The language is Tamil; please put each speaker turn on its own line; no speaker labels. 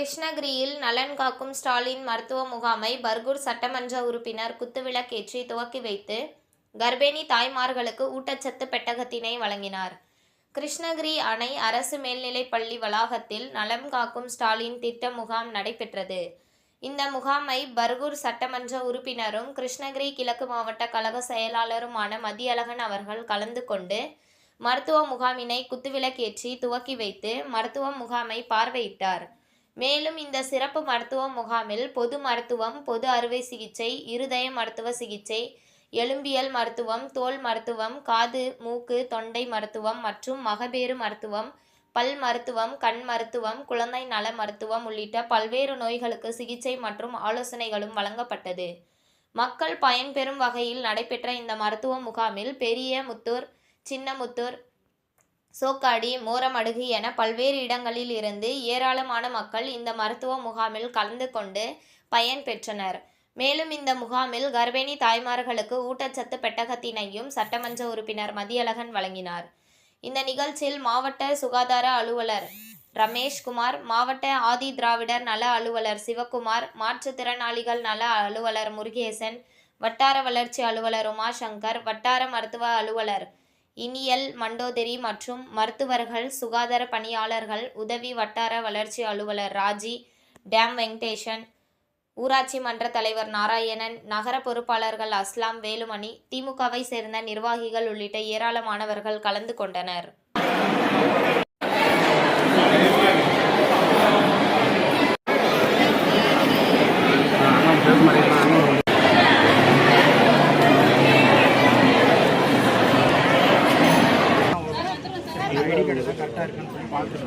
கிருஷ்ணகிரியில் நலன் காக்கும் ஸ்டாலின் மருத்துவ முகாமை பர்கூர் சட்டமன்ற உறுப்பினர் குத்துவிளக்கேற்றி துவக்கி வைத்து கர்ப்பிணி தாய்மார்களுக்கு ஊட்டச்சத்து பெட்டகத்தினை வழங்கினார். கிருஷ்ணகிரி அணை அரசு மேல்நிலைப் பள்ளி வளாகத்தில் நலம் காக்கும் ஸ்டாலின் திட்ட முகாம் நடைபெற்றது. இந்த முகாமை பர்கூர் சட்டமன்ற உறுப்பினரும் கிருஷ்ணகிரி கிழக்கு மாவட்ட கழக செயலாளருமான மதியழகன் அவர்கள் கலந்து கொண்டு மருத்துவ முகாமினை குத்துவிளக்கேற்றி துவக்கி வைத்து மருத்துவ முகாமை பார்வையிட்டார். மேலும் இந்த சிறப்பு மருத்துவ முகாமில் பொது மருத்துவம் பொது அறுவை சிகிச்சை இருதய மருத்துவ சிகிச்சை எலும்பியல் மருத்துவம் தோல் மருத்துவம் காது மூக்கு தொண்டை மருத்துவம் மற்றும் மகப்பேறு மருத்துவம் பல் மருத்துவம் கண் மருத்துவம் குழந்தை நல மருத்துவம் உள்ளிட்ட பல்வேறு நோய்களுக்கு சிகிச்சை மற்றும் ஆலோசனைகளும் வழங்கப்பட்டது. மக்கள் பயன்பெறும் வகையில் நடைபெற்ற இந்த மருத்துவ முகாமில் பெரிய முத்தூர் சின்னமுத்தூர் சோக்காடி மோரமடுகு என பல்வேறு இடங்களில் இருந்து ஏராளமான மக்கள் இந்த மருத்துவ முகாமில் கலந்து கொண்டு பயன் பெற்றனர். மேலும் இந்த முகாமில் கர்ப்பிணி தாய்மார்களுக்கு ஊட்டச்சத்து பெட்டகத்தினையும் சட்டமன்ற உறுப்பினர் மதியழகன் வழங்கினார். இந்த நிகழ்ச்சியில் மாவட்ட சுகாதார அலுவலர் ரமேஷ்குமார் மாவட்ட ஆதி திராவிடர் நல அலுவலர் சிவக்குமார் மாற்றுத்திறனாளிகள் நல அலுவலர் முருகேசன் வட்டார வளர்ச்சி அலுவலர் உமாசங்கர் வட்டார மருத்துவ அலுவலர் இனியல் மண்டோதரி மற்றும் மருத்துவர்கள் சுகாதார பணியாளர்கள் உதவி வட்டார வளர்ச்சி அலுவலர் ராஜி டேம் வெங்கடேஷன் ஊராட்சி மன்ற தலைவர் நாராயணன் நகர பொறுப்பாளர்கள் அஸ்லாம் வேலுமணி திமுகவை சேர்ந்த நிர்வாகிகள் உள்ளிட்ட ஏராளமானவர்கள் கலந்து கொண்டனர்.
கரெக்டாக இருக்குன்னு சொல்லி பார்த்துருங்க